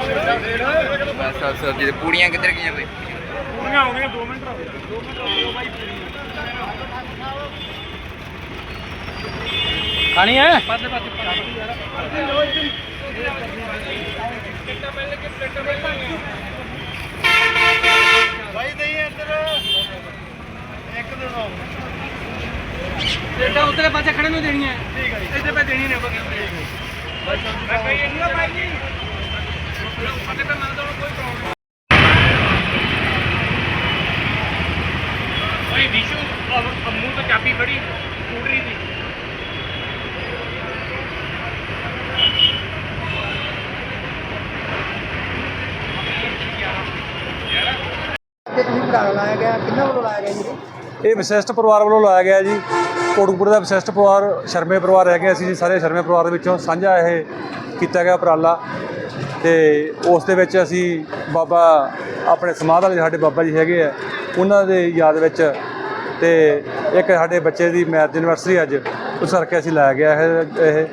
ਬਸ ਬਸ ਜੀ ਤੇ ਪੂੜੀਆਂ ਕਿੱਧਰ ਗਈਆਂ ਬਈ? ਪੂੜੀਆਂ ਹੋ 2 ਮਿੰਟ ਰੋ 2 ਮਿੰਟ ਰੋ ਬਾਈ। ਖਾਣੀ ਹੈ? ਪਾਸੇ ਪਾਸੇ ਪਾਸੇ ਲੋ ਇੱਥੇ ਕਿੱਟਾ ਬੇਟਾ ਉਤਰੇ ਪਾਸੇ ਖੜੇ ਨੂੰ ਦੇਣੀ ਹੈ। ਠੀਕ ਹੈ ਜੀ। ਇੱਥੇ ਪੈ ਦੇਣੀ ਨੇ ਬਗੀ ਬਾਈ ਸਬਜ਼ੀ ਨਹੀਂ ਬਾਈ ਜੀ। ਉੱਪਰ ਤੇ ਮੰਨ ਦੋ ਕੋਈ ਪ੍ਰੋਬਲਮ ਭਾਈ ਵਿਸ਼ੂ ਮੂੰਹ ਤੇ ਚਾਬੀ ਫੜੀ ਸਕੂਟਰੀ ਦੀ ਤੇ ਤੁਸੀਂ ਪਟਾਕਾ ਲਾਇਆ ਗਿਆ ਕਿੰਨਾ ਵੱਲੋਂ ਲਾਇਆ ਗਿਆ ਜੀ? ਇਹ ਵਿਸ਼ਿਸ਼ਟ ਪਰਿਵਾਰ ਵੱਲੋਂ ਲਾਇਆ ਗਿਆ ਜੀ। ਕੋਟਕਪੁਰ ਦਾ ਵਿਸ਼ਿਸ਼ਟ ਪਰਿਵਾਰ ਸ਼ਰਮੇ ਪਰਿਵਾਰ ਹੈਗੇ ਅਸੀਂ ਜੀ, ਸਾਰੇ ਸ਼ਰਮੇ ਪਰਿਵਾਰ ਦੇ ਵਿੱਚੋਂ ਸਾਂਝਾ ਇਹ ਕੀਤਾ ਗਿਆ ਉਪਰਾਲਾ। ਤੇ ਉਸ ਦੇ ਵਿੱਚ ਅਸੀਂ ਬਾਬਾ ਆਪਣੇ ਸਮਾਧ ਵਾਲੇ ਸਾਡੇ ਬਾਬਾ ਜੀ ਹੈਗੇ ਆ, ਉਹਨਾਂ ਦੇ ਯਾਦ ਵਿੱਚ ਤੇ ਇੱਕ ਸਾਡੇ ਬੱਚੇ ਦੀ ਮੈਰਿਜ ਐਨਵਰਸਰੀ ਅੱਜ ਉਸ ਕਰਕੇ ਅਸੀਂ ਲਾਇਆ ਗਿਆ ਹੈ, ਇਹ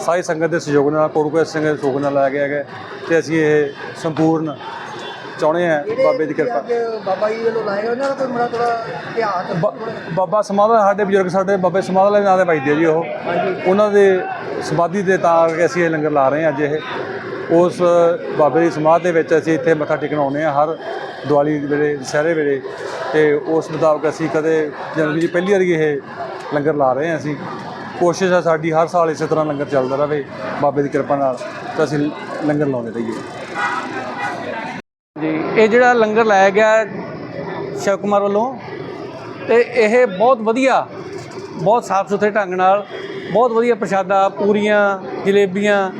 ਸਾਰੀ ਸੰਗਤ ਦੇ ਸਹਿਯੋਗ ਨਾਲ, ਕੋਟਕਪੁਰ ਸੰਗਤ ਦੇ ਸਹਿਯੋਗ ਨਾਲ ਲਾਇਆ ਗਿਆ ਹੈ ਤੇ ਅਸੀਂ ਇਹ ਸੰਪੂਰਨ ਚਾਹੁੰਦੇ ਆ ਬਾਬੇ ਦੀ ਕਿਰਪਾ। ਬਾਬਾ ਜੀ ਵੱਲੋਂ ਲਾਏ ਉਹਨਾਂ ਦਾ ਕੋਈ ਬੜਾ ਥੋੜਾ ਇਤਿਹਾਸ ਬਾਬਾ ਸਮਾਧ ਸਾਡੇ ਬਜ਼ੁਰਗ ਸਾਡੇ ਬਾਬੇ ਸਮਾਧ ਵਾਲੇ ਨਾਂ ਦੇ ਵੱਜਦੇ ਆ ਜੀ ਉਹ। ਉਹਨਾਂ ਦੇ ਸਮਾਧੀ ਦੇ ਤਾਂ ਕਰਕੇ ਅਸੀਂ ਇਹ ਲੰਗਰ ਲਾ ਰਹੇ ਹਾਂ ਅੱਜ ਇਹ। ਉਸ ਬਾਬੇ ਦੀ ਸਮਾਧ ਦੇ ਵਿੱਚ ਅਸੀਂ ਇੱਥੇ ਮੱਥਾ ਟੇਕਣ ਆਉਂਦੇ ਹਾਂ ਹਰ ਦੀਵਾਲੀ ਦੇ ਵੇਲੇ ਦੁਸਹਿਰੇ ਵੇਲੇ। ਤੇ ਉਸ ਮੁਤਾਬਕ ਅਸੀਂ ਕਦੇ ਜਨਵਰੀ ਦੀ ਪਹਿਲੀ ਵਾਰੀ ਇਹ ਲੰਗਰ ਲਾ ਰਹੇ ਹਾਂ ਅਸੀਂ। ਕੋਸ਼ਿਸ਼ ਹੈ ਸਾਡੀ ਹਰ ਸਾਲ ਇਸੇ ਤਰ੍ਹਾਂ ਲੰਗਰ ਚੱਲਦਾ ਰਹੇ ਬਾਬੇ ਦੀ ਕਿਰਪਾ ਨਾਲ। ਤਾਂ ਅਸੀਂ ਲੰਗਰ ਲਾਉਂਦੇ ਰਹੀਏ। ਇਹ ਜਿਹੜਾ ਲੰਗਰ ਲਾਇਆ ਗਿਆ ਸ਼ਿਵ ਕੁਮਾਰ ਵੱਲੋਂ, ਤੇ ਇਹ ਬਹੁਤ ਵਧੀਆ, ਬਹੁਤ ਸਾਫ਼ ਸੁਥਰੇ ਢੰਗ ਨਾਲ, ਬਹੁਤ ਵਧੀਆ ਪ੍ਰਸ਼ਾਦਾ, ਪੂਰੀਆਂ, ਜਲੇਬੀਆਂ,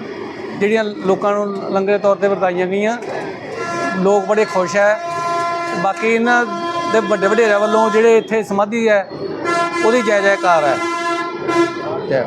ਜਿਹੜੀਆਂ ਲੋਕਾਂ ਨੂੰ ਲੰਗਰ ਦੇ ਤੌਰ ਤੇ ਵਰਤਾਈਆਂ ਗਈਆਂ। ਲੋਕ ਬੜੇ ਖੁਸ਼ ਹੈ। ਬਾਕੀ ਇਹਨਾਂ ਦੇ ਵੱਡੇ ਵਡੇਰਿਆਂ ਵੱਲੋਂ ਜਿਹੜੇ ਇੱਥੇ ਸਮਾਧੀ ਹੈ, ਉਹਦੀ ਜੈ ਜੈਕਾਰ ਹੈ। ਜੈ।